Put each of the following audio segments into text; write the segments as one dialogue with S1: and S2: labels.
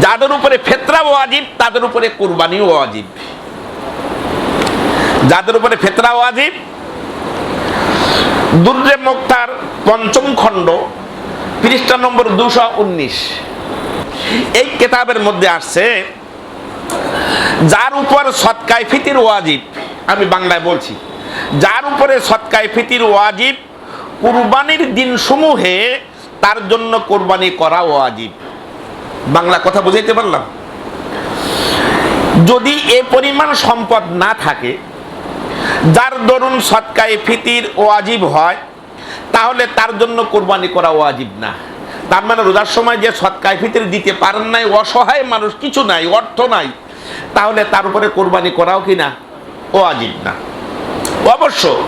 S1: যাদের উপরে ফেতরা ওয়াজিব, তাদের উপরে কুরবানিও ওয়াজিব। যাদের উপরে ফেতরা ওয়াজিব, দুর্রে মুক্তার পঞ্চম খণ্ড, পৃষ্ঠা নম্বর দুশো উনিশ। এই কেতাবের মধ্যে আসছে, যার উপর সৎকায় ফিতির ওয়াজিব, আমি বাংলায় বলছি, যার উপরে সৎকায় ফিতির ওয়াজিব, কুরবানির দিন সমূহে তার জন্য কোরবানি করা ওয়াজিব। বাংলা কথা বুঝাইতে পারলাম? যদি এ পরিমাণ সম্পদ না থাকে, যার দরুন সৎকায় ফিতির ওয়াজিব হয়, তাহলে তার জন্য কোরবানি করা ওয়াজিব না। তার মানে রোজার সময় যে সৎকায় ফিতির দিতে পারেন নাই, অসহায় মানুষ কিছু নাই, অর্থ নাই, তাহলে তার উপরে কোরবানি করাও কি না? ওয়াজিব না। অবশ্য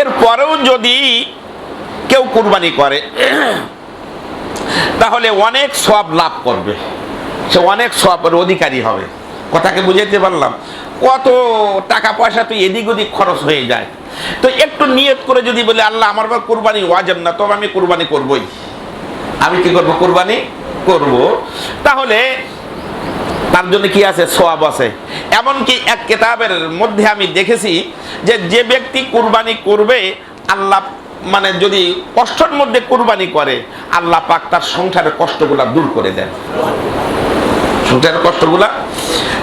S1: এর পরেও যদি কেউ কোরবানি করে তাহলে অনেক সব লাভ করবে। সে অনেক সবের অধিকারী হবে। কথাকে বুঝাইতে পারলাম। কত টাকা পয়সা তো এদিক ওদিক খরচ হয়ে যায়। তো একটু নিয়ত করে যদি বলে, আল্লাহ, আমার বার কোরবানি ওয়াজেব না, তবে আমি কোরবানি করবই। আমি কি করব? কোরবানি করব। তাহলে তার জন্য কি আছে? সোয়াব আছে। এমনকি এক কেতাবের মধ্যে আমি দেখেছি যে যে ব্যক্তি কুরবানি করবে, আল্লাহ মানে যদি কষ্টের মধ্যে কুরবানি করে, আল্লাহ পাক তার সংসারের কষ্টগুলা দূর করে দেন। সংসারের কষ্টগুলা।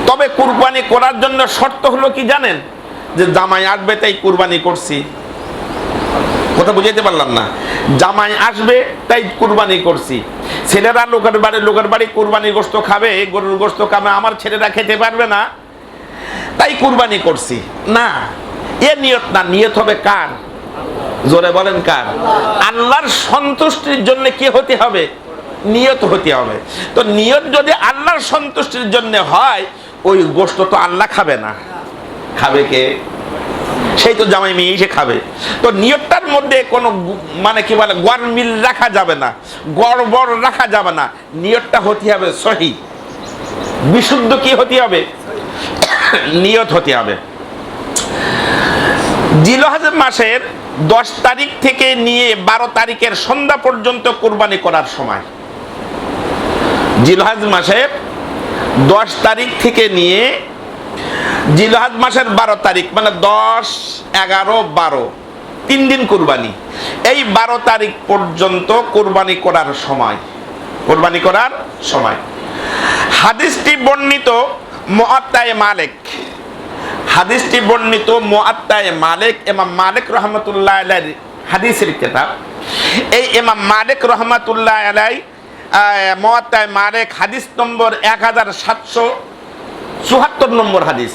S1: তবে কুরবানি করার জন্য শর্ত হলো কি জানেন? যে জামাই আসবে তাই কুরবানি করছি। কথা বুঝাইতে পারলাম না। জামাই আসবে তাই কুরবানি করছি। ছেলেরা লোকের বাড়ি লোকের বাড়ি কুরবানি গোস্ত খাবে গরুর গোস্ত খাবে, আমার ছেলেরা খেতে পারবে না। তাই কুরবানি করছি। না, এ নিয়ত না, নিয়ত হবে কার? জোরে বলেন কার? আল্লাহর সন্তুষ্টির জন্য কি হতে হবে? নিয়ত হতে হবে। তো নিয়ত যদি আল্লাহর সন্তুষ্টির জন্য হয়, ওই গোস্ত তো আল্লাহ খাবে না। খাবে কে? সেই তো জামাই মেয়ে এসে খাবে। তো নিয়তটার মধ্যে কোনো মানে কি বলে গরমিল রাখা যাবে না গড়বড় রাখা যাবে না। নিয়তটা হতে হবে সহি। বিশুদ্ধ কি হতে হবে? নিয়ত হতে হবে। জিলহাজ মাসের দশ তারিখ থেকে নিয়ে বারো তারিখের সন্ধ্যা পর্যন্ত কোরবানি করার সময়। জিলহাজ মাসের দশ তারিখ থেকে নিয়ে জিলহাজ মাসের বারো তারিখ মানে দশ, এগারো, বারো, তিন দিন কোরবানি। এই বারো তারিখ পর্যন্ত কোরবানি করার সময়, কোরবানি করার সময়। হাদিসটি বর্ণিত মোয়াত্তায় মালিক। হাদিসটি বর্ণিত মোয়াত্তায় মালিক এমাম মালিক রহমতুল্লাহ আলাই হাদিসের কেতাব। এই এমাম মালিক রহমতুল্লাহ আলাই মোয়াত্তায় মালিক, হাদিস নম্বর এক হাজার সাতশো চুহাত্তর নম্বর হাদিস।